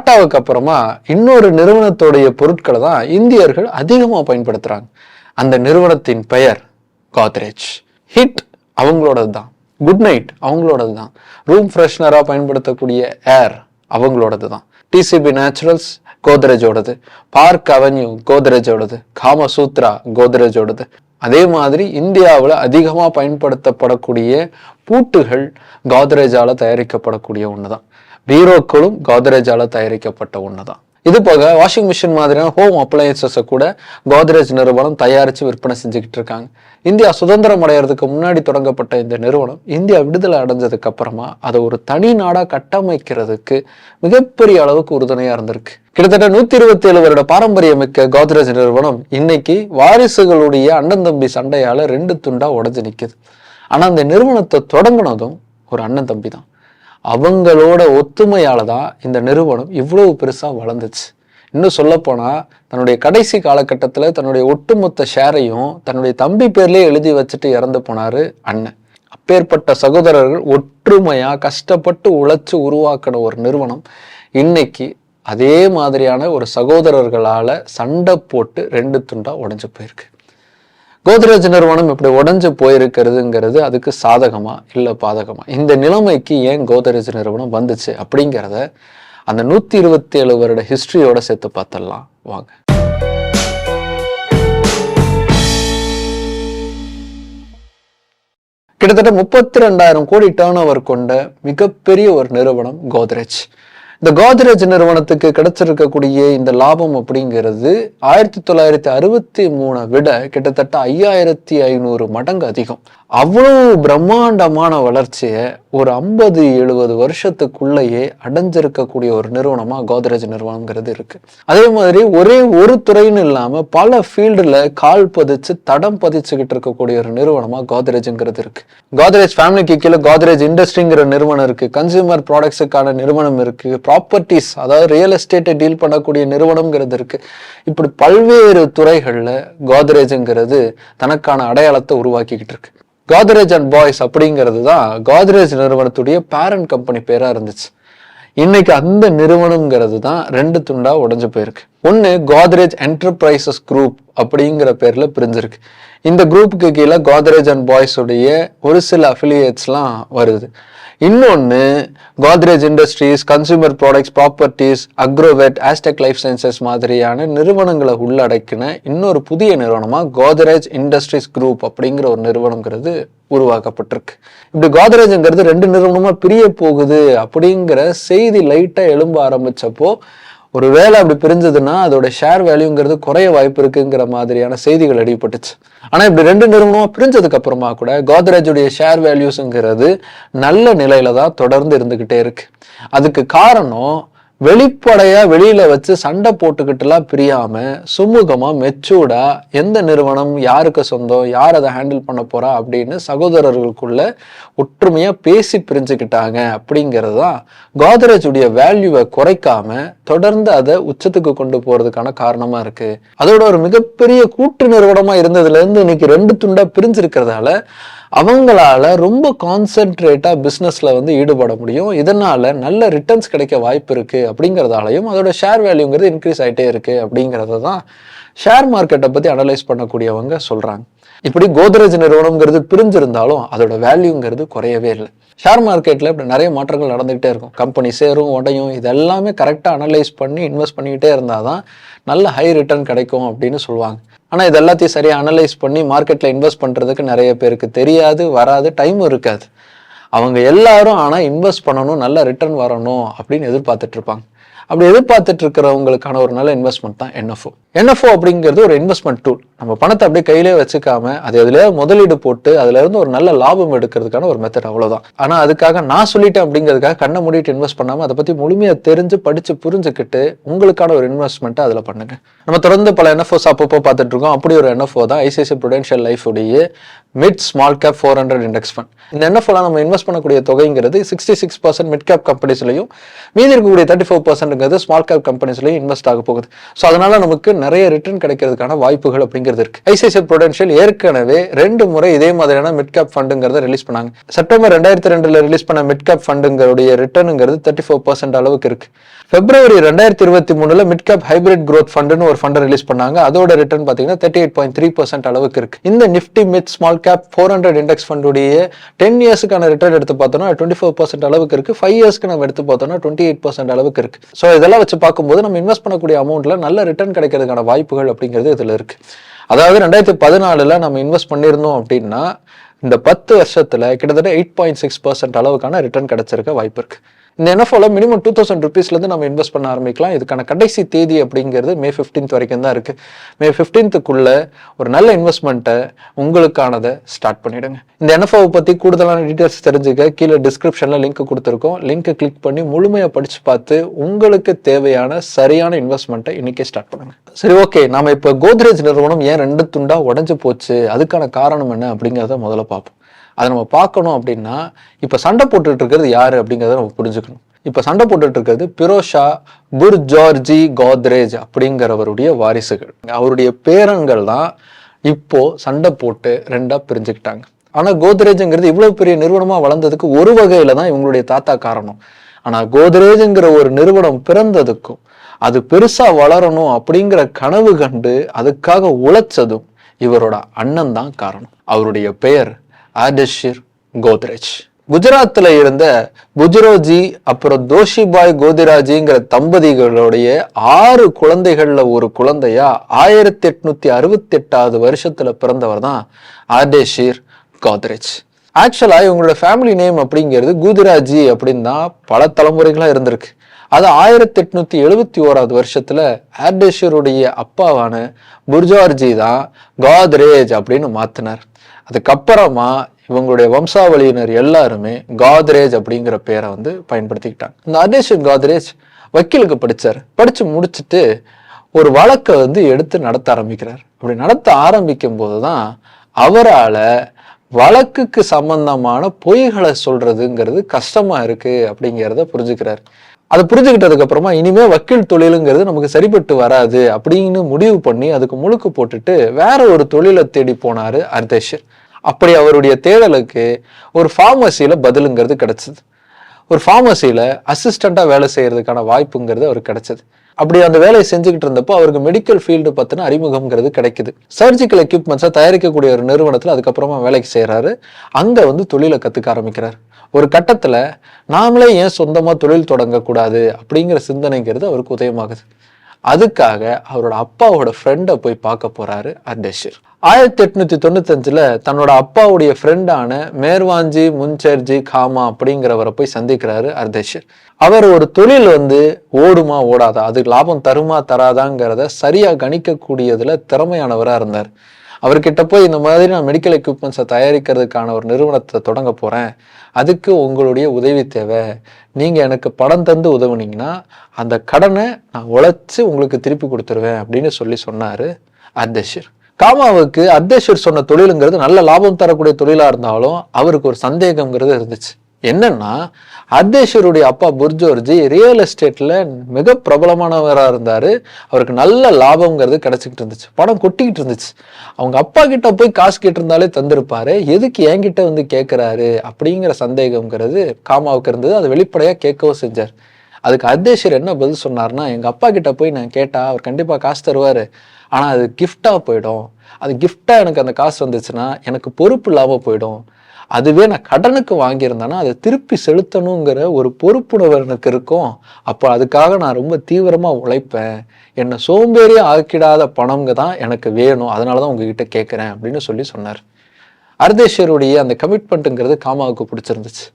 டாட்டாவுக்கு அப்புறமா இன்னொரு நிறுவனத்துடைய பொருட்களை தான் இந்தியர்கள் அதிகமாக பயன்படுத்துறாங்க. அந்த நிறுவனத்தின் பெயர் காத்ரேஜ் ஹிட் அவங்களோடது தான் குட் நைட் அவங்களோடது தான் ரூம் ஃப்ரெஷ்னராக பயன்படுத்தக்கூடிய ஏர் அவங்களோடது தான் டிசிபி நேச்சுரல்ஸ் கோத்ரேஜோடது பார்க் அவென்யூ கோத்ரேஜோடது காமசூத்ரா கோத்ரேஜோடது அதே மாதிரி இந்தியாவில் அதிகமாக பயன்படுத்தப்படக்கூடிய பூட்டுகள் கோத்ரேஜால் தயாரிக்கப்படக்கூடிய ஒன்று தான் பீரோக்களும் கோத்ரேஜால தயாரிக்கப்பட்ட ஒன்று தான் இது போக வாஷிங் மிஷின் மாதிரியான ஹோம் அப்ளையன்சஸை கூட கோத்ரேஜ் நிறுவனம் தயாரித்து விற்பனை செஞ்சுக்கிட்டு இருக்காங்க. இந்தியா சுதந்திரம் அடைகிறதுக்கு முன்னாடி தொடங்கப்பட்ட இந்த நிறுவனம் இந்தியா விடுதலை அடைஞ்சதுக்கு அப்புறமா அதை ஒரு தனி நாடாக கட்டமைக்கிறதுக்கு மிகப்பெரிய அளவுக்கு உறுதுணையாக இருந்திருக்கு. கிட்டத்தட்ட நூத்தி இருபத்தி ஏழு வருட பாரம்பரியமிக்க கோத்ரேஜ் நிறுவனம் இன்னைக்கு வாரிசுகளுடைய அண்ணன் தம்பி சண்டையால ரெண்டு துண்டா உடஞ்சு நிக்குது. ஆனா அந்த நிறுவனத்தை தொடங்கினதும் ஒரு அண்ணன் தம்பி தான் அவங்களோட ஒத்துமையால் தான் இந்த நிறுவனம் இவ்வளவு பெருசாக வளர்ந்துச்சு. இன்னும் சொல்லப்போனால் தன்னுடைய கடைசி காலகட்டத்தில் தன்னுடைய ஒட்டுமொத்த ஷேரையும் தன்னுடைய தம்பி பேர்லேயே எழுதி வச்சுட்டு இறந்து போனாரு அண்ணன். அப்பேற்பட்ட சகோதரர்கள் ஒற்றுமையாக கஷ்டப்பட்டு உழைச்சி உருவாக்கின ஒரு நிறுவனம். இன்னைக்கு அதே மாதிரியான ஒரு சகோதரர்களால் சண்டை போட்டு ரெண்டு துண்டாக உடஞ்சி போயிருக்கு. கோத்ரேஜ் நிறுவனம் இப்படி உடஞ்சு போயிருக்கிறதுங்கிறது அதுக்கு சாதகமா இல்லை பாதகமா? இந்த நிலைமைக்கு ஏன் கோத்ரேஜ் நிறுவனம் வந்துச்சு அப்படிங்கிறத அந்த நூத்தி இருபத்தி ஏழு வருட ஹிஸ்டரியோட சேர்த்து பார்த்துடலாம். வாங்க. கிட்டத்தட்ட முப்பத்தி ரெண்டாயிரம் கோடி டேர்ன் ஓவர் கொண்ட மிகப்பெரிய ஒரு நிறுவனம் கோத்ரேஜ். இந்த கோத்ரேஜ் நிறுவனத்துக்கு கிடைச்சிருக்கக்கூடிய இந்த லாபம் அப்படிங்கிறது ஆயிரத்தி தொள்ளாயிரத்தி அறுபத்தி மூணை விட கிட்டத்தட்ட ஐயாயிரத்தி ஐநூறு மடங்கு அதிகம். அவ்வளவு பிரம்மாண்டமான வளர்ச்சியை ஒரு ஐம்பது எழுபது வருஷத்துக்குள்ளேயே அடைஞ்சிருக்கக்கூடிய ஒரு நிறுவனமாக கோத்ரேஜ் நிறுவனங்கிறது இருக்குது அதே மாதிரி ஒரே ஒரு துறைன்னு இல்லாமல் பல ஃபீல்டில் கால் பதிச்சு தடம் பதிச்சுக்கிட்டு இருக்கக்கூடிய ஒரு நிறுவனமாக கோத்ரேஜுங்கிறது இருக்குது கோத்ரேஜ் ஃபேமிலிக்கு கீழே கோத்ரேஜ் இண்டஸ்ட்ரிங்கிற நிறுவனம் இருக்குது கன்சியூமர் ப்ராடக்ட்ஸுக்கான நிறுவனம் இருக்குது ப்ராப்பர்ட்டிஸ் அதாவது ரியல் எஸ்டேட்டை டீல் பண்ணக்கூடிய நிறுவனங்கிறது இருக்குது இப்படி பல்வேறு துறைகளில் கோத்ரேஜுங்கிறது தனக்கான அடையாளத்தை உருவாக்கிக்கிட்டு இருக்கு. கோத்ரேஜ் அண்ட் பாய்ஸ் அப்படிங்கிறது தான் கோத்ரேஜ் நிறுவனத்துடைய பேரண்ட் கம்பெனி பேராக இருந்துச்சு. இன்னைக்கு அந்த நிறுவனம்ங்கிறது தான் ரெண்டு துண்டா உடஞ்சு போயிருக்கு. ஒன்று கோத்ரேஜ் என்டர்பிரைசஸ் குரூப் அப்படிங்கிற பேர்ல பிரிஞ்சிருக்கு. இந்த குரூப்புக்கு கீழே கோத்ரேஜ் அண்ட் பாய்ஸ் உடைய ஒரு சில அஃபிலியேட்ஸ்லாம் வருது. இன்னொன்று Godrej industries consumer products properties agrovet astec life sciences மாதிரியான நிறுவனங்களை உள்ளடக்கின இன்னொரு புதிய நிறுவனமாக கோத்ரேஜ் இண்டஸ்ட்ரீஸ் குரூப் அப்படிங்கிற ஒரு நிறுவனங்கிறது உருவாக்கப்பட்டிருக்கு. இப்படி கோத்ரேஜுங்கிறது ரெண்டு நிறுவனமாக பிரிய போகுது அப்படிங்கிற செய்தி லைட்டாக எழும்ப ஆரம்பித்தப்போ ஒரு வேலை அப்படி பிரிஞ்சதுன்னா அதோட ஷேர் வேல்யூங்கிறது குறைய வாய்ப்பு இருக்குங்கிற மாதிரியான செய்திகள் அடிபட்டுச்சு ஆனா இப்படி ரெண்டு நிறுவனமும் பிரிஞ்சதுக்கு அப்புறமா கூட கோத்ரேஜுடைய ஷேர் வேல்யூஸுங்கிறது நல்ல நிலையில தான் தொடர்ந்து இருந்துகிட்டே இருக்கு. அதுக்கு காரணம் வெளிப்படையா வெளியில வச்சு சண்டை போட்டுக்கிட்டுலாம் பிரியாம சுமூகமா மெச்சூர்டா எந்த நிறுவனம் யாருக்கு சொந்தம் யார் அதை ஹேண்டில் பண்ண போறா அப்படின்னு சகோதரர்களுக்குள்ள ஒற்றுமையா பேசி பிரிஞ்சுக்கிட்டாங்க அப்படிங்கிறது தான் கோத்ரேஜுடைய வேல்யூவை குறைக்காம தொடர்ந்து அதை உச்சத்துக்கு கொண்டு போறதுக்கான காரணமா இருக்கு. அதோட ஒரு மிகப்பெரிய கூட்டு நிறுவனமா இருந்ததுல இருந்து இன்னைக்கு ரெண்டு துண்டா பிரிஞ்சிருக்கிறதால அவங்களால ரொம்ப கான்சென்ட்ரேட்டா பிஸ்னஸ்ல வந்து ஈடுபட முடியும். இதனால நல்ல ரிட்டர்ன்ஸ் கிடைக்க வாய்ப்பு இருக்கு அப்படிங்கிறதாலையும் அதோட ஷேர் வேல்யூங்கிறது இன்க்ரீஸ் ஆகிட்டே இருக்கு அப்படிங்கிறத தான் ஷேர் மார்க்கெட்டை பத்தி அனலைஸ் பண்ணக்கூடியவங்க சொல்றாங்க. இப்படி கோத்ரேஜ் நிறுவனம்ங்கிறது பிரிஞ்சிருந்தாலும் அதோட வேல்யூங்கிறது குறையவே இல்லை. ஷேர் மார்க்கெட்டில் இப்படி நிறைய மாற்றங்கள் நடந்துகிட்டே இருக்கும். கம்பெனி சேரும் உடையும் இதெல்லாமே கரெக்டாக அனலைஸ் பண்ணி இன்வெஸ்ட் பண்ணிக்கிட்டே இருந்தால் தான் நல்ல ஹை ரிட்டர்ன் கிடைக்கும் அப்படின்னு சொல்லுவாங்க. ஆனால் இது எல்லாத்தையும் சரியாக அனலைஸ் பண்ணி மார்க்கெட்டில் இன்வெஸ்ட் பண்ணுறதுக்கு நிறைய பேருக்கு தெரியாது வராது டைமும் இருக்காது. அவங்க எல்லாரும் ஆனால் இன்வெஸ்ட் பண்ணணும் நல்ல ரிட்டர்ன் வரணும் அப்படின்னு எதிர்பார்த்துட்ருப்பாங்க அப்படி எதிர்பார்த்துட்டு இருக்கிறவங்களுக்கான ஒரு நல்ல இன்வெஸ்ட்மெண்ட் தான் என்எஃப்ஓ என்எஃப்ஓ அப்படிங்கிறது ஒரு இன்வெஸ்ட்மெண்ட் டூல் நம்ம பணத்தை அப்படியே கையிலே வச்சுக்காம அது எதுல முதலீடு போட்டு அதுல இருந்து ஒரு நல்ல லாபம் எடுக்கிறதுக்கான ஒரு மெத்தட் அவ்வளவுதான். ஆனா அதுக்காக நான் சொல்லிட்டேன் அப்படிங்கிறதுக்காக கண்ணை மூடிட்டு இன்வெஸ்ட் பண்ணாம அதை பத்தி முழுமையா தெரிஞ்சு படிச்சு புரிஞ்சுக்கிட்டு உங்களுக்கான ஒரு இன்வெஸ்ட்மெண்ட்டை அதுல பண்ணுங்க. நம்ம தொடர்ந்து பல என்எஃப்ஓஸ் அப்பப்போ பார்த்துட்டு இருக்கோம் அப்படி ஒரு என்எஃப்ஓ தான் ஐசிஐசி ப்ரொடென்ஷியல் லைஃப் உடைய mid small cap four hundred index fund இந்த என்எஃப்ஓல நம்ம இன்வெஸ்ட் பண்ணக்கூடிய தொகைங்கிறது sixty six percent mid cap கம்பெனிஸ்லையும் மீதி இருக்கக்கூடிய தேர்ட்டி ஃபோர் பர்சன்ட் அப்படிங்கிறது ஸ்மால் கேப் கம்பெனிஸ்லையும் இன்வெஸ்ட் ஆக போகுது. ஸோ அதனால நமக்கு நிறைய ரிட்டர்ன் கிடைக்கிறதுக்கான வாய்ப்புகள் அப்படிங்கிறது இருக்கு. ஐசிஐசிஐ ப்ரொடென்ஷியல் ஏற்கனவே ரெண்டு முறை இதே மாதிரியான மிட் கேப் ஃபண்டுங்கிறத ரிலீஸ் பண்ணாங்க. செப்டம்பர் ரெண்டாயிரத்தி ரெண்டுல ரிலீஸ் பண்ண மிட் கேப் ஃபண்டுங்களுடைய ரிட்டர்னுங்கிறது தேர்ட்டி ஃபோர் பர்சன்ட் அளவுக்கு இருக்கு. பிப்ரவரி ரெண்டாயிரத்தி இருபத்தி மூணுல மிட் கேப் ஹைபிரிட் க்ரோத் ஃபண்டுன்னு ஒரு ஃபண்டை ரிலீஸ் பண்ணாங்க. அதோட ரிட்டர்ன் பார்த்தீங்கன்னா thirty eight point three percent அளவுக்கு இருக்கு. இந்த nifty mid small cap four hundred index ஃபண்டுடைய ten இயர்ஸ்க்கான ரிட்டர்ன் எடுத்து பார்த்தோம்னா டுவெண்ட்டி ஃபோர் பர்சன்ட் அளவுக்கு இருக்கு. ஃபைவ் இயர்ஸ்க்கு நம்ம எடுத்து பார்த்தோம்னா டுவெண்ட்டி எயிட் பர்சன்ட் அளவுக்கு இருக்கு. ஸோ இதெல்லாம் வச்சு பார்க்கும்போது நம்ம இன்வெஸ்ட் பண்ணக்கூடிய அமௌண்ட்ல நல்ல ரிட்டர்ன் கிடைக்கிறதுக்கான வாய்ப்புகள் அப்படிங்கிறது இதுல இருக்கு. அதாவது ரெண்டாயிரத்தி பதினாலுல நம்ம இன்வெஸ்ட் பண்ணியிருந்தோம் அப்படின்னா இந்த பத்து வருஷத்துல கிட்டத்தட்ட எயிட் பாயிண்ட் சிக்ஸ் பர்சன்ட் அளவுக்கான ரிட்டர்ன் கிடைச்சிருக்க வாய்ப்பு இருக்கு. இந்த என்எஃப்ஓல மினிமம் டூ தௌசண்ட் ருபீஸ்லேருந்து நம்ம இன்வெஸ்ட் பண்ண ஆரம்பிக்கலாம். இதுக்கான கடைசி தேதி அப்படிங்கிறது மே ஃபிஃப்டீன்த் வரைக்கும் தான் இருக்குது மே ஃபிஃப்டீன்த்துக்குள்ளே ஒரு நல்ல இன்வெஸ்ட்மெண்ட்டை உங்களுக்கானதை ஸ்டார்ட் பண்ணிவிடுங்க இந்த என்எஃப்ஓ பற்றி கூடுதலான டீட்டெயில்ஸ் தெரிஞ்சுக்க கீழே டிஸ்கிரிப்ஷனில் லிங்க் கொடுத்துருக்கோம். லிங்க்கை கிளிக் பண்ணி முழுமையாக படித்து பார்த்து உங்களுக்கு தேவையான சரியான இன்வெஸ்ட்மெண்ட்டை இன்றைக்கே ஸ்டார்ட் பண்ணுங்க. சரி ஓகே நாம இப்போ கோத்ரேஜ் நிறுவனம் ஏன் ரெண்டு துண்டாக உடஞ்சு போச்சு? அதுக்கான காரணம் என்ன அப்படிங்கிறத முதல்ல பார்ப்போம். அதை நம்ம பார்க்கணும் அப்படின்னா இப்போ சண்டை போட்டுட்டு இருக்கிறது யாரு அப்படிங்கிறத நம்ம புரிஞ்சுக்கணும். இப்போ சண்டை போட்டுட்டு இருக்கிறது பிரோஷா புர்ஜார்ஜி கோத்ரேஜ் அப்படிங்கிறவருடைய வாரிசுகள். அவருடைய பேரன்கள் தான் இப்போ சண்டை போட்டு ரெண்டா பிரிஞ்சுக்கிட்டாங்க. ஆனால் கோத்ரேஜ்ங்கிறது இவ்வளவு பெரிய நிறுவனமாக வளர்ந்ததுக்கு ஒரு வகையில தான் இவங்களுடைய தாத்தா காரணம். ஆனால் கோத்ரேஜ்ங்கிற ஒரு நிறுவனம் பிறந்ததுக்கும் அது பெருசாக வளரணும் அப்படிங்கிற கனவு கண்டு அதுக்காக உழைச்சதும் இவரோட அண்ணன் தான் காரணம். அவருடைய பெயர் ஆடஷிர் கோத்ரேஜ். குஜராத்தில் இருந்த புஜ்ரோஜி அப்புறம் தோஷிபாய் கோதிராஜிங்கிற தம்பதிகளுடைய ஆறு குழந்தைகளில் ஒரு குழந்தையா ஆயிரத்தி எட்நூத்தி அறுபத்தி எட்டாவது வருஷத்துல பிறந்தவர் தான் ஆர்டேஷிர் கோத்ரேஜ். ஆக்சுவலா இவங்களோட ஃபேமிலி நேம் அப்படிங்கிறது கோதிராஜி அப்படின்னு தான் பல தலைமுறைகளாக இருந்திருக்கு. அது ஆயிரத்தி எட்நூத்தி எழுபத்தி ஓராவது வருஷத்துல ஆர்டேஷருடைய அப்பாவான புர்ஜார்ஜி தான் கோத்ரேஜ் அப்படின்னு மாத்தினார். அதுக்கப்புறமா இவங்களுடைய வம்சாவளியினர் எல்லாருமே காத்ரேஜ் அப்படிங்கிற பேரை வந்து பயன்படுத்திக்கிட்டாங்க. இந்த அர்டேஷன் காத்ரேஜ் வக்கீலுக்கு படித்தார் படித்து முடிச்சுட்டு ஒரு வழக்கை வந்து எடுத்து நடத்த ஆரம்பிக்கிறார். அப்படி நடத்த ஆரம்பிக்கும் போதுதான் அவரால் வழக்குக்கு சம்பந்தமான பொய்களை சொல்றதுங்கிறது கஷ்டமா இருக்கு அப்படிங்கிறத புரிஞ்சுக்கிறார். அதை புரிஞ்சுக்கிட்டதுக்கு அப்புறமா இனிமே வக்கீல் தொழிலுங்கிறது நமக்கு சரிப்பட்டு வராது அப்படின்னு முடிவு பண்ணி அதுக்கு முழுக்கு போட்டுட்டு வேற ஒரு தொழிலை தேடி போனாரு அர்தேஷர் அப்படி அவருடைய தேடலுக்கு ஒரு ஃபார்மசியில் பதிலுங்கிறது கிடச்சிது. ஒரு ஃபார்மசியில் அசிஸ்டண்ட்டாக வேலை செய்கிறதுக்கான வாய்ப்புங்கிறது அவருக்கு கிடச்சிது. அப்படி அந்த வேலையை செஞ்சுக்கிட்டு இருந்தப்போ அவருக்கு மெடிக்கல் ஃபீல்டு பற்றின அறிமுகம்ங்கிறது கிடைக்குது. சர்ஜிக்கல் எக்யூப்மெண்ட்ஸை தயாரிக்கக்கூடிய ஒரு நிறுவனத்தில் அதுக்கப்புறமா வேலைக்கு செய்கிறாரு அங்கே வந்து தொழிலை கற்றுக்க ஆரம்பிக்கிறார். ஒரு கட்டத்தில் நாமளே ஏன் சொந்தமாக தொழில் தொடங்கக்கூடாது அப்படிங்கிற சிந்தனைங்கிறது அவருக்கு உதயமாகுது. அதுக்காக அவரோட அப்பாவோட ஃப்ரெண்டை போய் பார்க்க போகிறாரு அர்டேஷர். ஆயிரத்தி எட்நூத்தி தொண்ணூத்தஞ்சுல தன்னோட அப்பாவுடைய ஃப்ரெண்டான மேர்வாஞ்சி முன்சர்ஜி காமா அப்படிங்கிறவரை போய் சந்திக்கிறாரு அர்தேஷர் அவர் ஒரு தொழில் வந்து ஓடுமா ஓடாதா? அது லாபம் தருமா தராதாங்கிறத சரியா கணிக்கக்கூடியதுல திறமையானவரா இருந்தார். அவர்கிட்ட போய் இந்த மாதிரி நான் மெடிக்கல் எக்யூப்மெண்ட்ஸை தயாரிக்கிறதுக்கான ஒரு நிறுவனத்தை தொடங்க போறேன். அதுக்கு உங்களுடைய உதவி தேவை. நீங்க எனக்கு படம் தந்து உதவுனீங்கன்னா அந்த கடனை நான் உழைச்சி உங்களுக்கு திருப்பி கொடுத்துருவேன் அப்படின்னு சொல்லி சொன்னாரு அர்தேஷர் காமாவுக்கு அத்தேஸ்வர் சொன்ன தொழிலுங்கிறது நல்ல லாபம் தரக்கூடிய தொழிலாக இருந்தாலும் அவருக்கு ஒரு சந்தேகம்ங்கிறது இருந்துச்சு. என்னன்னா அத்தேஸ்வருடைய அப்பா புர்ஜோர்ஜி ரியல் எஸ்டேட்டில் மிக பிரபலமானவராக இருந்தார். அவருக்கு நல்ல லாபம்ங்கிறது கிடச்சிக்கிட்டு இருந்துச்சு. பணம் கொட்டிக்கிட்டு இருந்துச்சு. அவங்க அப்பா கிட்ட போய் காசு கேட்டிருந்தாலே தந்திருப்பாரு. எதுக்கு என்கிட்ட வந்து கேட்குறாரு அப்படிங்கிற சந்தேகம்ங்கிறது காமாவுக்கு இருந்தது. அதை வெளிப்படையாக கேட்கவும் செஞ்சார். அதுக்கு அத்தேஸ்வர் என்ன பதில் சொன்னார்னா எங்கள் அப்பா கிட்ட போய் நான் கேட்டால் அவர் கண்டிப்பாக காசு தருவார். ஆனால் அது கிஃப்டாக போயிடும். அது கிஃப்டாக எனக்கு அந்த காசு வந்துச்சுன்னா எனக்கு பொறுப்பு இல்லாம போயிடும். அதுவே நான் கடனுக்கு வாங்கியிருந்தேன்னா அதை திருப்பி செலுத்தணுங்கிற ஒரு பொறுப்புணர்வு எனக்கு இருக்கும். அப்போ அதுக்காக நான் ரொம்ப தீவிரமாக உழைப்பேன். என்னை சோம்பேறியாக ஆக்கிடாத பணம்ங்க தான் எனக்கு வேணும். அதனால தான் உங்ககிட்ட கேட்குறேன் அப்படின்னு சொல்லி சொன்னார். அர்தேஸ்வருடைய அந்த கமிட்மெண்ட்டுங்கிறது காமாவுக்கு பிடிச்சிருந்துச்சு.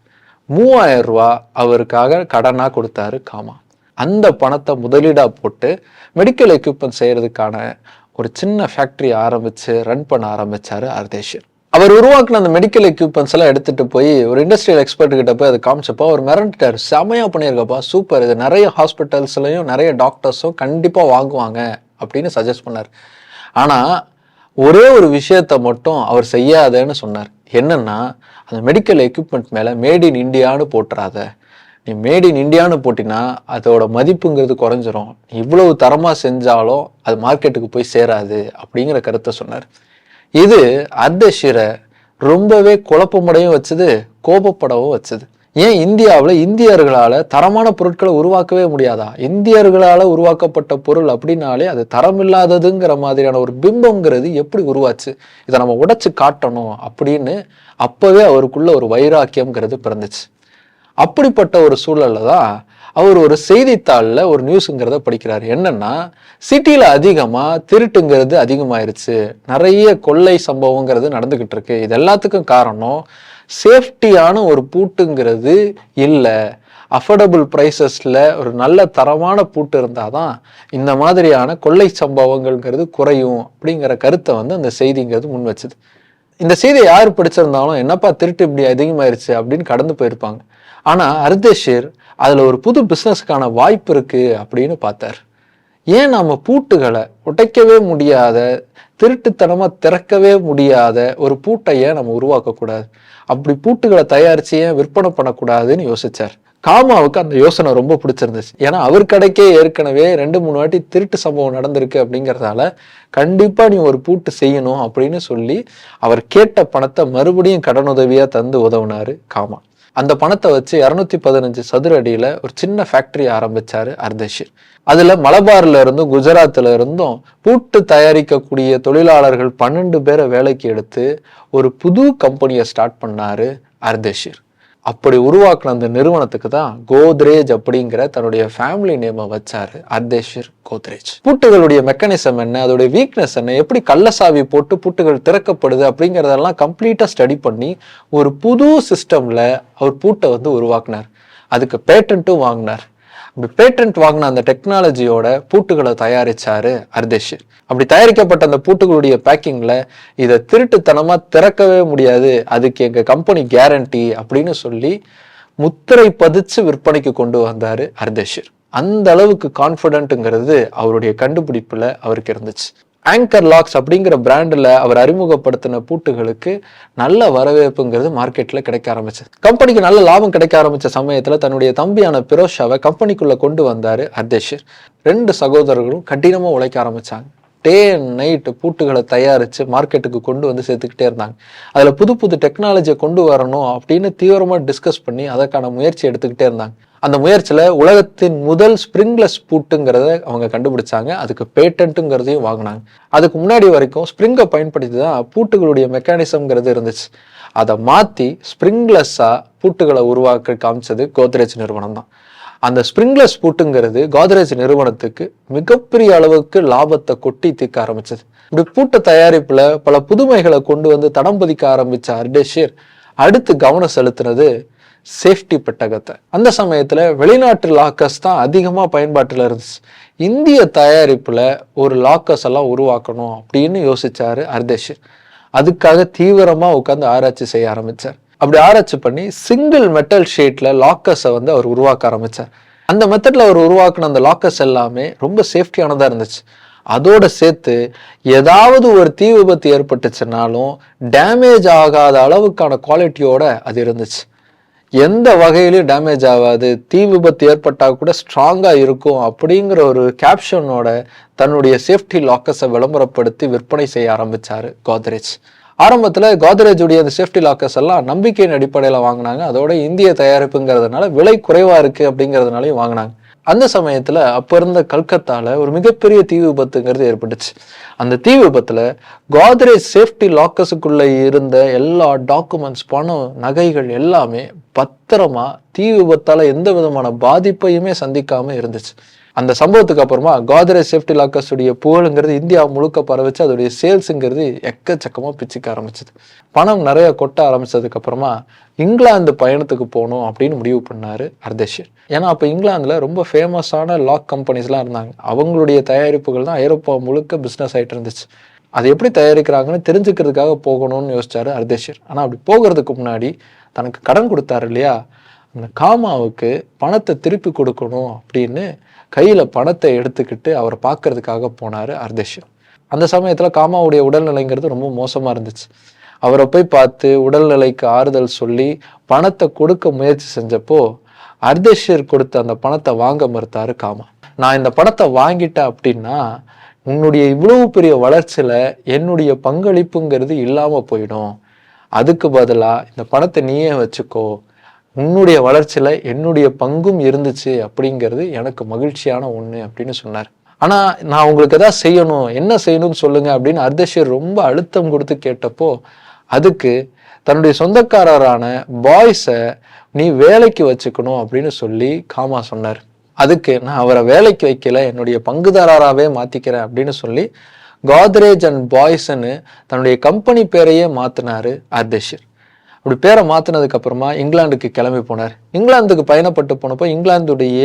மூவாயிரம் ரூபா அவருக்காக கடனாக கொடுத்தாரு காமா. அந்த பணத்தை முதலீடாக போட்டு மெடிக்கல் எக்யூப்மெண்ட் செய்கிறதுக்கான ஒரு சின்ன ஃபேக்ட்ரி ஆரம்பித்து ரன் பண்ண ஆரம்பித்தார் அர்தேஷர் அவர் உருவாக்கின அந்த மெடிக்கல் எக்யூப்மெண்ட்ஸ் எல்லாம் எடுத்துட்டு போய் ஒரு இண்டஸ்ட்ரியல் எக்ஸ்பர்ட் கிட்ட போய் அதை காமிச்சப்போ அவர் மிரண்டுட்டார். செமையாக பண்ணியிருக்கப்பா சூப்பர் இது நிறைய ஹாஸ்பிட்டல்ஸ்லையும் நிறைய டாக்டர்ஸும் கண்டிப்பாக வாங்குவாங்க அப்படின்னு சஜஸ்ட் பண்ணார். ஆனால் ஒரே ஒரு விஷயத்த மட்டும் அவர் செய்யாதேன்னு சொன்னார். என்னன்னா அந்த மெடிக்கல் எக்யூப்மெண்ட் மேலே மேட் இன் இந்தியான்னு போட்டுறாத. நீ மேட் இன் இந்தியான்னு போட்டினா அதோட மதிப்புங்கிறது குறைஞ்சிரும். இவ்வளவு தரமாக செஞ்சாலும் அது மார்க்கெட்டுக்கு போய் சேராது அப்படிங்கிற கருத்தை சொன்னார். இது அந்த ஷீரை ரொம்பவே குழப்பமடையும் வச்சது கோபப்படவும் வச்சது. ஏன் இந்தியாவில் இந்தியர்களால் தரமான பொருட்களை உருவாக்கவே முடியாதா? இந்தியர்களால் உருவாக்கப்பட்ட பொருள் அப்படின்னாலே அது தரமில்லாததுங்கிற மாதிரியான ஒரு பிம்பங்கிறது எப்படி உருவாச்சு? இதை நம்ம உடைச்சு காட்டணும் அப்படின்னு அப்போவே அவருக்குள்ள ஒரு வைராக்கியம்ங்கிறது பிறந்துச்சு. அப்படிப்பட்ட ஒரு சூழல்ல தான் அவர் ஒரு செய்தித்தாளில் ஒரு நியூஸுங்கிறத படிக்கிறார். என்னன்னா சிட்டியில் அதிகமாக திருட்டுங்கிறது அதிகமாயிருச்சு. நிறைய கொள்ளை சம்பவங்கிறது நடந்துக்கிட்டு இருக்கு இது எல்லாத்துக்கும் காரணம் சேஃப்டியான ஒரு பூட்டுங்கிறது இல்லை. அஃபோர்டபுள் ப்ரைஸஸில் ஒரு நல்ல தரமான பூட்டு இருந்தால் தான் இந்த மாதிரியான கொள்ளை சம்பவங்கள்ங்கிறது குறையும். அப்படிங்கிற கருத்தை வந்து அந்த செய்திங்கிறது முன் வச்சுது. இந்த செய்தியை யார் படிச்சிருந்தாலும் என்னப்பா திருட்டு இப்படி அதிகமாயிருச்சு? அப்படின்னு கடந்து போயிருப்பாங்க. ஆனால் அர்தேஷிர் அதில் ஒரு புது பிஸ்னஸ்க்கான வாய்ப்பு இருக்குது அப்படின்னு பார்த்தார். ஏன் நாம் பூட்டுகளை உடைக்கவே முடியாத திருட்டுத்தனமாக திறக்கவே முடியாத ஒரு பூட்டை ஏன் நம்ம உருவாக்கக்கூடாது? அப்படி பூட்டுகளை தயாரித்து ஏன் விற்பனை பண்ணக்கூடாதுன்னு யோசித்தார் காமாவுக்கு அந்த யோசனை ரொம்ப பிடிச்சிருந்துச்சு. ஏன்னா அவர் கடைக்கே ஏற்கனவே ரெண்டு மூணு வாட்டி திருட்டு சம்பவம் நடந்திருக்கு அப்படிங்கிறதால கண்டிப்பாக நீ ஒரு பூட்டு செய்யணும் அப்படின்னு சொல்லி அவர் கேட்ட பணத்தை மறுபடியும் கடனுதவியாக தந்து உதவுனாரு காமா. அந்த பணத்தை வச்சு இரநூத்தி பதினஞ்சு சதுர அடியில் ஒரு சின்ன ஃபேக்டரி ஆரம்பித்தார் அர்தஷிர் அதில் மலபாரில் இருந்தும் குஜராத்தில் இருந்தும் பூட்டு தயாரிக்கக்கூடிய தொழிலாளர்கள் பன்னெண்டு பேரை வேலைக்கு எடுத்து ஒரு புது கம்பெனியை ஸ்டார்ட் பண்ணார் அர்தஷிர் அப்படி உருவாக்கின அந்த நிறுவனத்துக்கு தான் கோத்ரேஜ் அப்படிங்கிற தன்னுடைய ஃபேமிலி நேமை வச்சாரு அர்தேஷிர் கோத்ரேஜ். பூட்டுகளுடைய மெக்கானிசம் என்ன அதோடைய வீக்னஸ் என்ன எப்படி கள்ளசாவி போட்டு பூட்டுகள் திறக்கப்படுது அப்படிங்கிறதெல்லாம் கம்ப்ளீட்டாக ஸ்டடி பண்ணி ஒரு புது சிஸ்டம்ல அவர் பூட்டை வந்து உருவாக்குனார். அதுக்கு பேட்டன்ட்டும் வாங்கினார். அப்படி பேட்டன்ட் வாங்கின அந்த டெக்னாலஜியோட பூட்டுகளை தயாரிச்சாரு அர்தேஷ் அப்படி தயாரிக்கப்பட்ட அந்த பூட்டுகளுடைய பேக்கிங்ல இதை திருட்டுத்தனமா திறக்கவே முடியாது அதுக்கு எங்க கம்பெனி கேரண்டி அப்படின்னு சொல்லி முத்திரை பதிச்சு விற்பனைக்கு கொண்டு வந்தாரு அர்தேஷர் அந்த அளவுக்கு கான்ஃபிடென்ட்டுங்கிறது அவருடைய கண்டுபிடிப்புல அவருக்கு இருந்துச்சு. ஆங்கர் லாக்ஸ் அப்படிங்கிற பிராண்டில் அவர் அறிமுகப்படுத்தின பூட்டுகளுக்கு நல்ல வரவேற்புங்கிறது மார்க்கெட்டில் கிடைக்க ஆரம்பிச்சது. கம்பெனிக்கு நல்ல லாபம் கிடைக்க ஆரம்பித்த சமயத்தில் தன்னுடைய தம்பியான பிரோஷாவை கம்பெனிக்குள்ளே கொண்டு வந்தார் அர்தேஷர் ரெண்டு சகோதரர்களும் கடினமாக உழைக்க ஆரம்பித்தாங்க டே அண்ட் நைட்டு பூட்டுகளை தயாரித்து மார்க்கெட்டுக்கு கொண்டு வந்து சேர்த்துக்கிட்டே இருந்தாங்க. அதில் புது புது டெக்னாலஜியை கொண்டு வரணும் அப்படின்னு தீவிரமாக டிஸ்கஸ் பண்ணி அதற்கான முயற்சி எடுத்துக்கிட்டே இருந்தாங்க. அந்த முயற்சியில் உலகத்தின் முதல் ஸ்ப்ரிங்லெஸ் பூட்டுங்கிறத அவங்க கண்டுபிடிச்சாங்க. அதுக்கு பேட்டன்ட்டுங்கிறதையும் வாங்கினாங்க. அதுக்கு முன்னாடி வரைக்கும் ஸ்ப்ரிங்கை பயன்படுத்தி தான் பூட்டுகளுடைய மெக்கானிசம்ங்கிறது இருந்துச்சு. அதை மாற்றி ஸ்ப்ரிங்லெஸ்ஸாக பூட்டுகளை உருவாக்க காமிச்சது கோத்ரேஜ் நிறுவனம் தான். அந்த ஸ்ப்ரிங்லெஸ் பூட்டுங்கிறது கோத்ரேஜ் நிறுவனத்துக்கு மிகப்பெரிய அளவுக்கு லாபத்தை கொட்டி தீர்க்க ஆரம்பிச்சது. இப்படி பூட்டை தயாரிப்புல பல புதுமைகளை கொண்டு வந்து தடம் பதிக்க ஆரம்பிச்ச அர்டேஷியர் அடுத்து கவனம் செலுத்தினது சேஃப்டி பெட்டகத்தை. அந்த சமயத்தில் வெளிநாட்டு லாக்கர்ஸ் தான் அதிகமாக பயன்பாட்டில் இருந்துச்சு. இந்திய தயாரிப்பில் ஒரு லாக்கர்ஸ் எல்லாம் உருவாக்கணும் அப்படின்னு யோசிச்சார் அர்தேஷ் அதுக்காக தீவிரமாக உட்காந்து ஆராய்ச்சி செய்ய ஆரம்பித்தார் அப்படி ஆராய்ச்சி பண்ணி சிங்கிள் மெட்டல் ஷீட்டில் லாக்கர்ஸை வந்து அவர் உருவாக்க ஆரம்பித்தார் அந்த மெத்தடில் அவர் உருவாக்கின அந்த லாக்கர்ஸ் எல்லாமே ரொம்ப சேஃப்டியானதாக இருந்துச்சு. அதோட சேர்த்து ஏதாவது ஒரு தீ விபத்து ஏற்பட்டுச்சுனாலும் டேமேஜ் ஆகாத அளவுக்கான குவாலிட்டியோட அது இருந்துச்சு. எந்த வகையிலையும் டேமேஜ் ஆகாது தீ விபத்து ஏற்பட்டால் கூட ஸ்ட்ராங்காக இருக்கும் அப்படிங்கிற ஒரு கேப்ஷனோட தன்னுடைய சேஃப்டி லாக்கர்ஸை விளம்பரப்படுத்தி விற்பனை செய்ய ஆரம்பித்தார் கோத்ரேஜ் ஆரம்பத்தில் கோத்ரேஜுடைய அந்த சேஃப்டி லாக்கர்ஸ் எல்லாம் நம்பிக்கையின் அடிப்படையில் வாங்கினாங்க. அதோட இந்திய தயாரிப்புங்கிறதுனால விலை குறைவாக இருக்குது அப்படிங்கிறதுனாலையும் வாங்கினாங்க. அந்த சமயத்தில் அப்போ இருந்த கல்கத்தால ஒரு மிகப்பெரிய தீ விபத்துங்கிறது ஏற்பட்டுச்சு. அந்த தீ விபத்தில் கோத்ரேஜ் சேஃப்டி லாக்கர்ஸுக்குள்ளே இருந்த எல்லா டாக்குமெண்ட்ஸ் பணம் நகைகள் எல்லாமே பத்திரமா தீ விபத்தால் எந்த விதமான பாதிப்பையுமே சந்திக்காமல் இருந்துச்சு. அந்த சம்பவத்துக்கு அப்புறமா காத்ரேஜ் சேஃப்டி லாக்கர்ஸ் உடைய புகழுங்கிறது இந்தியா முழுக்க பரவிச்சு அதோடைய சேல்ஸுங்கிறது எக்கச்சக்கமாக பிச்சுக்க ஆரம்பிச்சது. பணம் நிறைய கொட்ட ஆரம்பிச்சதுக்கு அப்புறமா இங்கிலாந்து பயணத்துக்கு போகணும் அப்படின்னு முடிவு பண்ணாரு அர்தேஷர் ஏன்னா அப்போ இங்கிலாந்தில் ரொம்ப ஃபேமஸான லாக் கம்பெனிஸ்லாம் இருந்தாங்க. அவங்களுடைய தயாரிப்புகள் தான் ஐரோப்பா முழுக்க பிஸ்னஸ் ஆகிட்டு இருந்துச்சு. அதை எப்படி தயாரிக்கிறாங்கன்னு தெரிஞ்சுக்கிறதுக்காக போகணும்னு யோசிச்சாரு அர்தேஷர் ஆனால் அப்படி போகிறதுக்கு முன்னாடி தனக்கு கடன் கொடுத்தாரு இல்லையா? அந்த காமாவுக்கு பணத்தை திருப்பி கொடுக்கணும் அப்படின்னு கையில் பணத்தை எடுத்துக்கிட்டு அவரை பார்க்கறதுக்காக போனார் அர்தேஷர் அந்த சமயத்தில் காமாவுடைய உடல்நிலைங்கிறது ரொம்ப மோசமாக இருந்துச்சு. அவரை போய் பார்த்து உடல்நிலைக்கு ஆறுதல் சொல்லி பணத்தை கொடுக்க முயற்சி செஞ்சப்போ அர்தேஷர் கொடுத்த அந்த பணத்தை வாங்க மறுத்தாரு காமா. நான் இந்த பணத்தை வாங்கிட்டேன் அப்படின்னா உன்னுடைய இவ்வளவு பெரிய வளர்ச்சியில என்னுடைய பங்களிப்புங்கிறது இல்லாம போயிடும். அதுக்கு பதிலாக இந்த பணத்தை நீயே வச்சுக்கோ. உன்னுடைய வளர்ச்சியில என்னுடைய பங்கும் இருந்துச்சு அப்படிங்கிறது எனக்கு மகிழ்ச்சியான ஒண்ணு அப்படின்னு சொன்னார். ஆனா நான் உங்களுக்கு எதாவது செய்யணும் என்ன செய்யணும்னு சொல்லுங்க அப்படின்னு அர்தஷீர் ரொம்ப அழுத்தம் கொடுத்து கேட்டப்போ அதுக்கு தன்னுடைய சொந்தக்காரரான பாய்ஸை நீ வேலைக்கு வச்சுக்கணும் அப்படின்னு சொல்லி காமா சொன்னார். அதுக்கு நான் அவரை வேலைக்கு வைக்கல என்னுடைய பங்குதாரராகவே மாத்திக்கிறேன் அப்படின்னு சொல்லி காத்ரேஜ் அண்ட் பாய்ஸ்ன்னு தன்னுடைய கம்பெனி பேரையே மாத்தினாரு அர்தஷீர் அப்படி பேரை மாத்தினதுக்கு அப்புறமா இங்கிலாந்துக்கு கிளம்பி போனார். இங்கிலாந்துக்கு பயணப்பட்டு போனப்போ இங்கிலாந்துடைய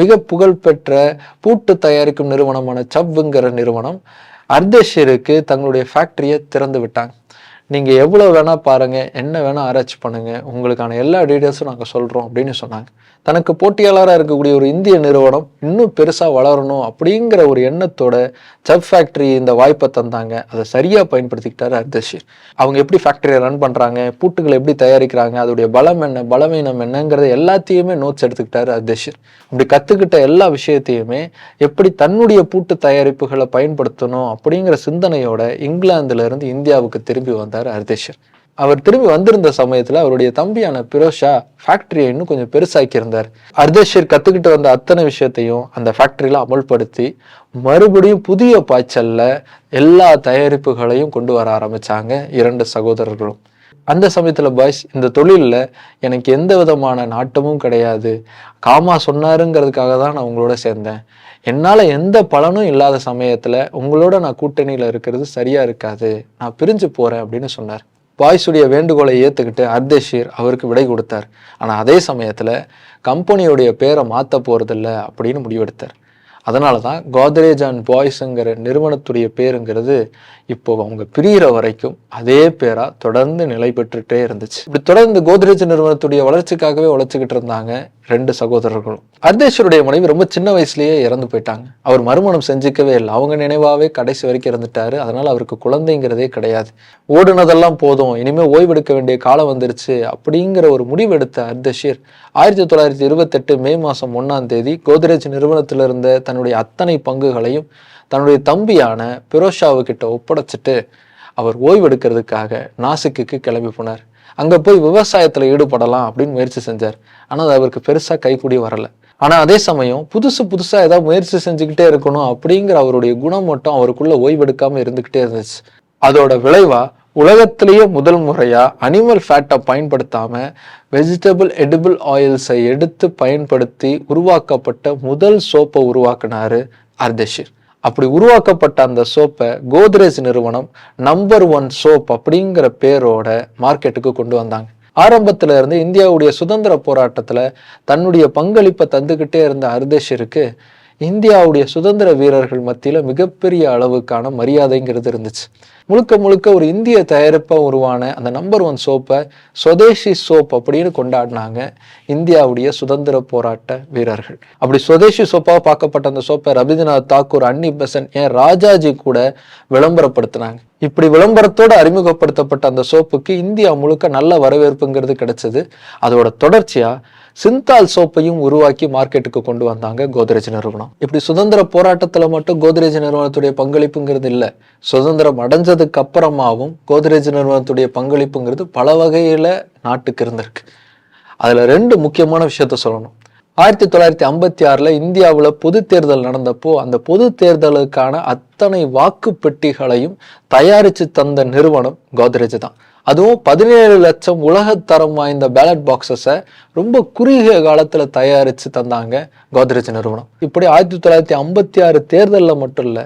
மிக புகழ்பெற்ற பூட்டு தயாரிக்கும் நிறுவனமான சவ்வுங்கிற நிறுவனம் அர்தேஷருக்கு தங்களுடைய ஃபேக்டரியை திறந்து விட்டாங்க. நீங்கள் எவ்வளோ வேணால் பாருங்கள் என்ன வேணால் ஆராய்ச்சி பண்ணுங்கள் உங்களுக்கான எல்லா டீட்டெயில்ஸும் நாங்கள் சொல்கிறோம் அப்படின்னு சொன்னாங்க. தனக்கு போட்டியாளராக இருக்கக்கூடிய ஒரு இந்திய நிறுவனம் இன்னும் பெருசாக வளரணும் அப்படிங்கிற ஒரு எண்ணத்தோட சப் ஃபேக்ட்ரி இந்த வாய்ப்பை தந்தாங்க. அதை சரியாக பயன்படுத்திக்கிட்டாரு அர்தஷீர் அவங்க எப்படி ஃபேக்டரியை ரன் பண்ணுறாங்க பூட்டுகளை எப்படி தயாரிக்கிறாங்க அதோடைய பலம் என்ன பலவீனம் என்னங்கிறத எல்லாத்தையுமே நோட்ஸ் எடுத்துக்கிட்டாரு அர்தஷீர் அப்படி கற்றுக்கிட்ட எல்லா விஷயத்தையுமே எப்படி தன்னுடைய பூட்டு தயாரிப்புகளை பயன்படுத்தணும் அப்படிங்கிற சிந்தனையோட இங்கிலாந்துலேருந்து இந்தியாவுக்கு திரும்பி வந்தார் அர்தேஷர் அவர் திரும்பி வந்திருந்த சமயத்தில் அவருடைய தம்பியான பிரோஷா ஃபேக்டரியை இன்னும் கொஞ்சம் பெருசாக்கி இருந்தார் அர்தேஷர் கத்துக்கிட்டு வந்த அத்தனை விஷயத்தையும் அந்த ஃபேக்டரியில் அமல்படுத்தி மறுபடியும் புதிய பாய்ச்சல்ல எல்லா தயாரிப்புகளையும் கொண்டு வர ஆரம்பிச்சாங்க இரண்டு சகோதரர்களும். அந்த சமயத்துல பாய்ஸ் இந்த தொழிலில் எனக்கு எந்த விதமான நாட்டமும் கிடையாது. காமா சொன்னாருங்கிறதுக்காக தான் நான் உங்களோட சேர்ந்தேன். என்னால் எந்த பலனும் இல்லாத சமயத்தில் உங்களோட நான் கூட்டணியில் இருக்கிறது சரியாக இருக்காது. நான் பிரிஞ்சு போகிறேன் அப்படின்னு சொன்னார். பாய்ஸுடைய வேண்டுகோளை ஏற்றுக்கிட்டு அர்தேஷீர் அவருக்கு விடை கொடுத்தார். ஆனால் அதே சமயத்தில் கம்பெனியுடைய பேரை மாற்ற போகிறதில்ல அப்படின்னு முடிவெடுத்தார். அதனால தான் கோத்ரேஜ் அண்ட் பாய்ஸுங்கிற நிறுவனத்துடைய பேருங்கிறது இப்போ அவங்க பிரியிற வரைக்கும் அதே பேராக தொடர்ந்து நிலை பெற்றுட்டே இருந்துச்சு. இப்படி தொடர்ந்து கோத்ரேஜ் நிறுவனத்துடைய வளர்ச்சிக்காகவே உழைச்சிக்கிட்டு இருந்தாங்க ரெண்டு சகோதரர்களும். அர்தேஸ்வருடைய மனைவி ரொம்ப சின்ன வயசுலயே இறந்து போயிட்டாங்க. அவர் மறுமணம் செஞ்சுக்கவே இல்லை. அவங்க நினைவாவே கடைசி வரைக்கும் இறந்துட்டாரு. அதனால அவருக்கு குழந்தைங்கிறதே கிடையாது. ஓடுனதெல்லாம் போதும். இனிமே ஓய்வெடுக்க வேண்டிய காலம் வந்துருச்சு அப்படிங்கிற ஒரு முடிவெடுத்த அர்தஷீர் ஆயிரத்தி தொள்ளாயிரத்தி இருபத்தெட்டு மே மாசம் ஒன்னாம் தேதி கோத்ரேஜ் நிறுவனத்தில் இருந்த தன்னுடைய அத்தனை பங்குகளையும் தன்னுடைய தம்பியான பிரோஷாவு கிட்ட ஒப்படைச்சிட்டு அவர் ஓய்வெடுக்கிறதுக்காக நாசிக்கு கிளம்பி போனார். அங்க போய் விவசாயத்துல ஈடுபடலாம் அப்படின்னு முயற்சி செஞ்சார். ஆனால் அது அவருக்கு பெருசா கைக்கூடி வரல. ஆனால் அதே சமயம் புதுசு புதுசா ஏதாவது முயற்சி செஞ்சுக்கிட்டே இருக்கணும் அப்படிங்கிற அவருடைய குணம் மட்டும் அவருக்குள்ள ஓய்வெடுக்காமல் இருந்துக்கிட்டே இருந்துச்சு. அதோட விளைவா உலகத்திலேயே முதல் முறையாக அனிமல் ஃபேட்டை பயன்படுத்தாம வெஜிடபிள் எடிபிள் ஆயில்ஸை எடுத்து பயன்படுத்தி உருவாக்கப்பட்ட முதல் சோப்பை உருவாக்குனாரு அர்தஷீர். அப்படி உருவாக்கப்பட்ட அந்த சோப்பை கோத்ரேஜ் நிறுவனம் நம்பர் ஒன் சோப் அப்படிங்கிற பேரோட மார்க்கெட்டுக்கு கொண்டு வந்தாங்க. ஆரம்பத்துல இருந்து இந்தியாவுடைய சுதந்திர போராட்டத்துல தன்னுடைய பங்களிப்பை தந்துகிட்டே இருந்த அர்தேஷருக்கு இந்தியாவுடைய சுதந்திர வீரர்கள் மத்தியில் மிகப்பெரிய அளவுக்கான மரியாதைங்கிறது இருந்துச்சு. முழுக்க முழுக்க ஒரு இந்திய தயாரிப்பாக உருவான அந்த நம்பர் ஒன் சோப்பை சுதேசி சோப் அப்படின்னு கொண்டாடினாங்க இந்தியாவுடைய சுதந்திர போராட்ட வீரர்கள். அப்படி சுதேசி சோப்பாக பார்க்கப்பட்ட அந்த சோப்பை ரவீந்திரநாத் தாக்கூர் அன்னி பெசன் ஏன் ராஜாஜி கூட விளம்பரப்படுத்தினாங்க. இப்படி விளம்பரத்தோடு அறிமுகப்படுத்தப்பட்ட அந்த சோப்புக்கு இந்தியா முழுக்க நல்ல வரவேற்புங்கிறது கிடைச்சது. அதோட தொடர்ச்சியாக சிந்தால் சோப்பையும் உருவாக்கி மார்க்கெட்டுக்கு கொண்டு வந்தாங்க கோத்ரேஜ் நிறுவனம். இப்படி சுதந்திர போராட்டத்தில் மட்டும் கோத்ரேஜ் நிறுவனத்துடைய பங்களிப்புங்கிறது இல்லை. சுதந்திரம் அடைஞ்சதுக்கு அப்புறமாவும் கோத்ரேஜ் நிறுவனத்துடைய பங்களிப்புங்கிறது பல வகையில் நாட்டுக்கு இருந்திருக்கு. அதில் ரெண்டு முக்கியமான விஷயத்த சொல்லணும். ஆயிரத்தி தொள்ளாயிரத்தி ஐம்பத்தி ஆறில் இந்தியாவில் பொது தேர்தல் நடந்தப்போ அந்த பொது தேர்தலுக்கான அத்தனை வாக்கு பெட்டிகளையும் தயாரித்து தந்த நிறுவனம் கோத்ரேஜ் தான். அதுவும் பதினேழு லட்சம் உலகத்தரம் வாய்ந்த பேலட் பாக்ஸஸை ரொம்ப குறுகிய காலத்தில் தயாரித்து தந்தாங்க கோத்ரேஜ் நிறுவனம். இப்படி ஆயிரத்தி தொள்ளாயிரத்தி ஐம்பத்தி ஆறு தேர்தலில் மட்டும் இல்லை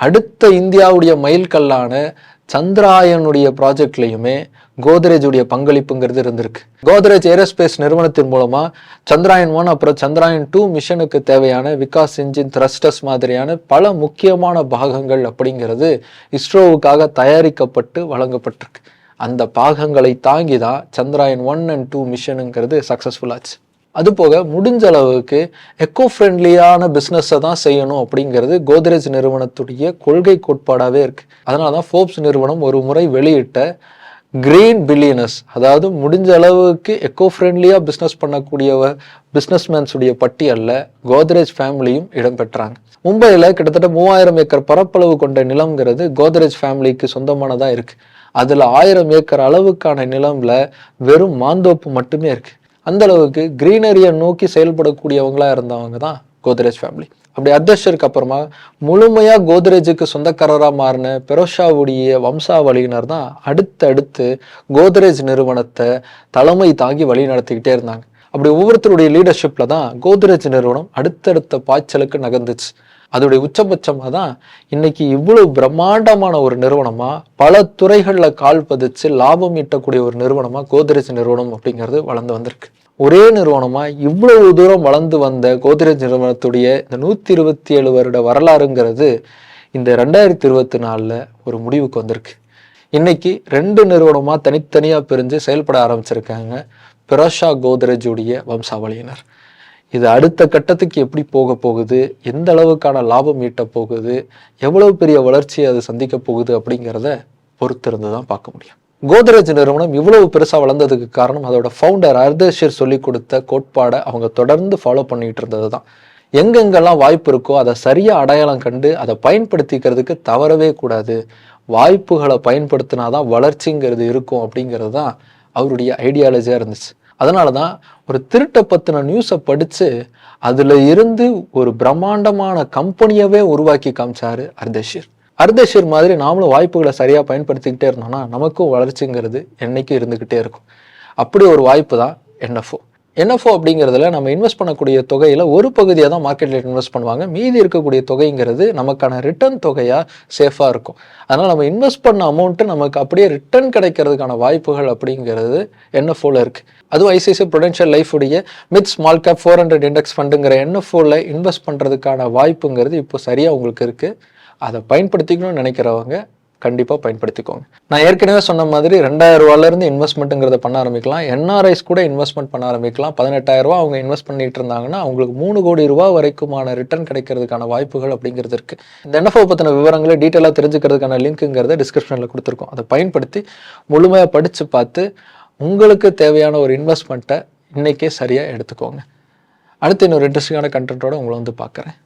அடுத்த இந்தியாவுடைய மைல்கல்லான சந்திராயனுடைய ப்ராஜெக்ட்லையுமே கோத்ரேஜுடைய பங்களிப்புங்கிறது இருந்திருக்கு. கோத்ரேஜ் ஏரோஸ்பேஸ் நிறுவனத்தின் மூலமா சந்திராயன் ஒன் அப்புறம் சந்திராயன் டூ மிஷனுக்கு தேவையான விகாஸ் இன்ஜின் த்ரஸ்டர்ஸ் மாதிரியான பல முக்கியமான பாகங்கள் அப்படிங்கிறது இஸ்ரோவுக்காக தயாரிக்கப்பட்டு வழங்கப்பட்டிருக்கு. அந்த பாகங்களை தாங்கி தான் சந்திராயன் ஒன் அண்ட் டூ மிஷனுங்கிறது சக்ஸஸ்ஃபுல்லாச்சு ஆச்சு. அது முடிஞ்ச அளவுக்கு எக்கோ ஃப்ரெண்ட்லியான பிஸ்னஸை தான் செய்யணும் அப்படிங்கிறது கோத்ரேஜ் நிறுவனத்துடைய கொள்கை கோட்பாடாகவே இருக்குது அதனால தான் ஃபோர்ப்ஸ் நிறுவனம் ஒரு முறை வெளியிட்ட கிரீன் பில்லியனஸ் அதாவது முடிஞ்ச அளவுக்கு எக்கோ ஃப்ரெண்ட்லியாக பிஸ்னஸ் பண்ணக்கூடியவ பிஸ்னஸ்மேன்ஸுடைய பட்டியலில் கோத்ரேஜ் ஃபேமிலியும் இடம்பெற்றாங்க மும்பையில் கிட்டத்தட்ட மூவாயிரம் ஏக்கர் பரப்பளவு கொண்ட நிலம்ங்கிறது கோத்ரேஜ் ஃபேமிலிக்கு சொந்தமானதாக இருக்குது அதில் ஆயிரம் ஏக்கர் அளவுக்கான நிலமில் வெறும் மாந்தோப்பு மட்டுமே இருக்குது அந்த அளவுக்கு கிரீனரியை நோக்கி செயல்படக்கூடியவங்களாக இருந்தவங்க தான் கோத்ரேஜ் ஃபேமிலி அப்படி அத்தியட்சருக்கு அப்புறமா முழுமையாக கோத்ரேஜுக்கு சொந்தக்காரராக மாறின பெரோஷாவுடைய வம்சாவளியினர் தான் அடுத்தடுத்து கோத்ரேஜ் நிறுவனத்தை தலைமை தாங்கி வழி நடத்திக்கிட்டே இருந்தாங்க. அப்படி ஒவ்வொருத்தருடைய லீடர்ஷிப்பில் தான் கோத்ரேஜ் நிறுவனம் அடுத்தடுத்த பாய்ச்சலுக்கு நகர்ந்துச்சு. அதோடைய உச்சபட்சமாக தான் இன்னைக்கு இவ்வளவு பிரம்மாண்டமான ஒரு நிறுவனமாக பல துறைகளில் கால் பதிச்சு லாபம் ஈட்டக்கூடிய ஒரு நிறுவனமாக கோத்ரேஜ் நிறுவனம் அப்படிங்கிறது வளர்ந்து வந்திருக்கு. ஒரே நிறுவனமாக இவ்வளவு தூரம் வளர்ந்து வந்த கோத்ரேஜ் நிறுவனத்துடைய இந்த நூற்றி இருபத்தி ஏழு வருட வரலாறுங்கிறது இந்த ரெண்டாயிரத்தி இருபத்தி நாலில் ஒரு முடிவுக்கு வந்திருக்கு. இன்னைக்கு ரெண்டு நிறுவனமாக தனித்தனியாக பிரிஞ்சு செயல்பட ஆரம்பிச்சிருக்காங்க பிரஷா கோத்ரேஜுடைய வம்சாவளியினர். இது அடுத்த கட்டத்துக்கு எப்படி போக போகுது? எந்த அளவுக்கான லாபம் ஈட்ட போகுது? எவ்வளவு பெரிய வளர்ச்சியை அது சந்திக்க போகுது அப்படிங்கிறத பொறுத்திருந்து தான் பார்க்க முடியும். கோத்ரேஜ் நிறுவனம் இவ்வளவு பெருசாக வளர்ந்ததுக்கு காரணம் அதோட ஃபவுண்டர் அர்தேஷர் சொல்லி கொடுத்த கோட்பாடை அவங்க தொடர்ந்து ஃபாலோ பண்ணிட்டு இருந்தது தான் எங்கெங்கெல்லாம் வாய்ப்பு இருக்கோ அதை சரியாக அடையாளம் கண்டு அதை பயன்படுத்திக்கிறதுக்கு தவறவே கூடாது. வாய்ப்புகளை பயன்படுத்தினாதான் வளர்ச்சிங்கிறது இருக்கும் அப்படிங்கிறது தான் அவருடைய ஐடியாலஜியாக இருந்துச்சு. அதனால தான் ஒரு திருட்டை பற்றின நியூஸை படித்து அதில் இருந்து ஒரு பிரம்மாண்டமான கம்பெனியவே உருவாக்கி காமிச்சார் அர்தேஷிர் அர்தேஷிர் மாதிரி நாமளும் வாய்ப்புகளை சரியாக பயன்படுத்திக்கிட்டே இருந்தோம்னா நமக்கும் வளர்ச்சிங்கிறது என்றைக்கும் இருந்துக்கிட்டே இருக்கும். அப்படி ஒரு வாய்ப்பு தான் என்எஃப்ஓ என்எஃப்ஓ அப்படிங்கிறதுல நம்ம இன்வெஸ்ட் பண்ணக்கூடிய தொகையில் ஒரு பகுதியாக தான் மார்க்கெட்டில் இன்வெஸ்ட் பண்ணுவாங்க. மீதி இருக்கக்கூடிய தொகைங்கிறது நமக்கான ரிட்டர்ன் தொகையாக சேஃபாக இருக்கும். அதனால் நம்ம இன்வெஸ்ட் பண்ண அமௌண்ட்டு நமக்கு அப்படியே ரிட்டர்ன் கிடைக்கிறதுக்கான வாய்ப்புகள் அப்படிங்கிறது என்எஃப்ஓவில் இருக்குது அதுவும் ICICI prudential லைஃபுடைய mid small cap four hundred index ஃபண்டுங்கிற என்எஃப்ஓவில் இன்வெஸ்ட் பண்ணுறதுக்கான வாய்ப்புங்கிறது இப்போ சரியாக உங்களுக்கு இருக்குது அதை பயன்படுத்திக்கணும்னு நினைக்கிறவங்க கண்டிப்பாக பயன்படுத்திக்கோங்க. நான் ஏற்கனவே சொன்ன மாதிரி ரெண்டாயிரம் ரூபாயிலேருந்து இன்வெஸ்ட்மெண்ட்டுங்கிறத பண்ண ஆரம்பிக்கலாம். என்ஆர்ஐஸ் கூட இன்வெஸ்ட்மெண்ட் பண்ண ஆரம்பிக்கலாம். பதினெட்டாயிரம் ரூபா அவங்க இன்வெஸ்ட் பண்ணிட்டு இருந்தாங்கன்னா அவங்களுக்கு மூணு கோடி ரூபா வரைக்குமான ரிட்டர்ன் கிடைக்கிறதுக்கான வாய்ப்புகள் அப்படிங்கிறது இருக்குது இந்த என்எஃப்ஓ பற்றின விவரங்களை டீட்டெயிலாக தெரிஞ்சுக்கிறதுக்கான லிங்க்குங்கிறத டிஸ்கிரிப்ஷனில் கொடுத்துருக்கோம். அதை பயன்படுத்தி முழுமையாக படித்து பார்த்து உங்களுக்கு தேவையான ஒரு இன்வெஸ்ட்மெண்ட்டை இன்றைக்கே சரியாக எடுத்துக்கோங்க. அடுத்து இன்னொரு இன்ட்ரெஸ்டிங்கான கண்டென்ட்டோட உங்களை வந்து பார்க்குறேன்.